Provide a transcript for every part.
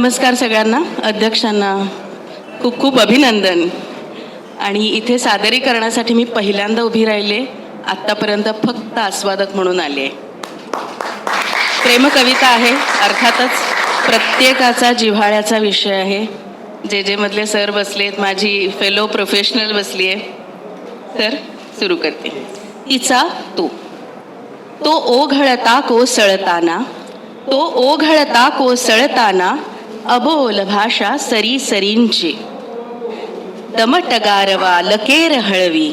नमस्कार सगळ्यांना. अध्यक्षांना खूप खूप अभिनंदन. आणि इथे सादरीकरणासाठी मी पहिल्यांदा उभी राहिले. आत्तापर्यंत फक्त आस्वादक म्हणून आले. प्रेमकविता आहे. अर्थातच प्रत्येकाचा जिव्हाळ्याचा विषय आहे. जे जे मधले सर बसलेत माझी फेलो प्रोफेशनल बसली आहे तर सुरू करते. तिचा तो. तो ओघळता कोसळताना. तो ओघळता कोसळताना अबोल भाषा सरी सरींची. दमट गारवा लकेर हळवी.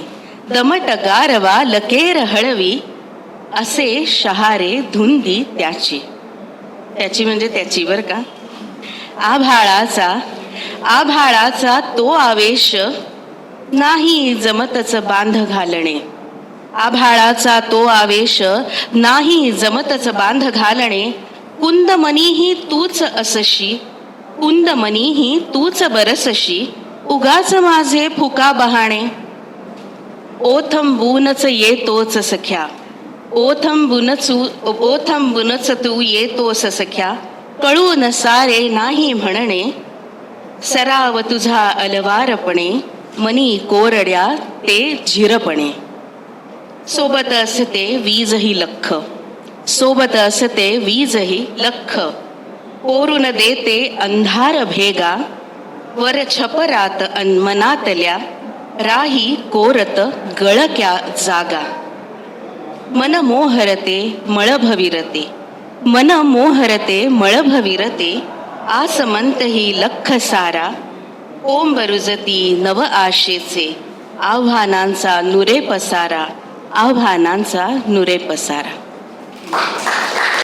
दमट गारवा लकेर हळवी. असे शहारे धुंदी त्याची. त्याची म्हणजे त्याची बर का. आभाळाचा आभाळाचा तो आवेश नाही जमतच बांध घालणे. आभाळाचा तो आवेश नाही जमतच बांध घालणे. कुंदमनीही तूच असशी उंद मनीही तूच बरसशी उगाच माझे फुका बहाणे. ओथंबूनच येतोच सख्या. ओथंबूनच ओथंबूनच तू ये येतोस सख्या. कळून सारे नाही म्हणणे. सराव तुझा अलवारपणे. मनी कोरड्या ते झिरपणे. सोबत असते वीजही लख सोबत असते वीजही लख कोरून देते अंधार भेगा वर छपरात अन मनातल्या राही कोरत गळक्या जागा. मन मोहरते मळभविरते. मन मोहरते मळभविरते आसमंत ही लख सारा. ओम रुजती नव आशेचे आव्हानांचा नुरे पसारा आव्हानांचा नुरे पसारा